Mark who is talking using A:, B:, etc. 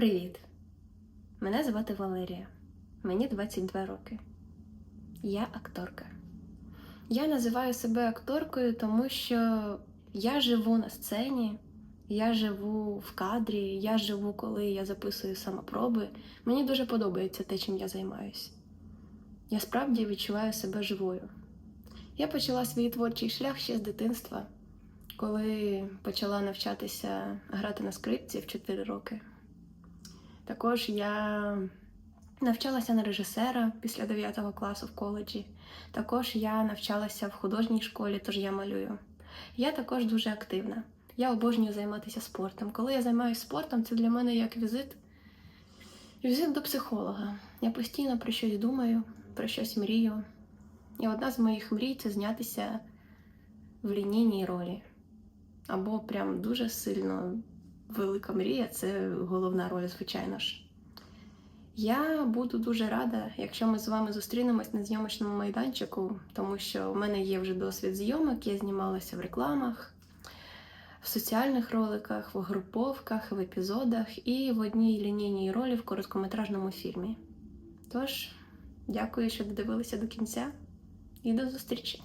A: Привіт! Мене звати Валерія. Мені 22 роки. Я акторка. Я називаю себе акторкою, тому що я живу на сцені, я живу в кадрі, я живу, коли я записую самопроби. Мені дуже подобається те, чим я займаюся. Я справді відчуваю себе живою. Я почала свій творчий шлях ще з дитинства, коли почала навчатися грати на скрипці в 4 роки. Також я навчалася на режисера після 9 класу в коледжі. Також я навчалася в художній школі, тож я малюю. Я також дуже активна. Я обожнюю займатися спортом. Коли я займаюся спортом, це для мене як візит, візит до психолога. Я постійно про щось думаю, про щось мрію. І одна з моїх мрій це знятися в лінійній ролі. Або прям дуже сильно велика мрія це головна роль, звичайно ж. Я буду дуже рада, якщо ми з вами зустрінемось на зйомочному майданчику, тому що в мене є вже досвід зйомок, я знімалася в рекламах, в соціальних роликах, в груповках, в епізодах і в одній лінійній ролі в короткометражному фільмі. Тож, дякую, що додивилися до кінця, і до зустрічі!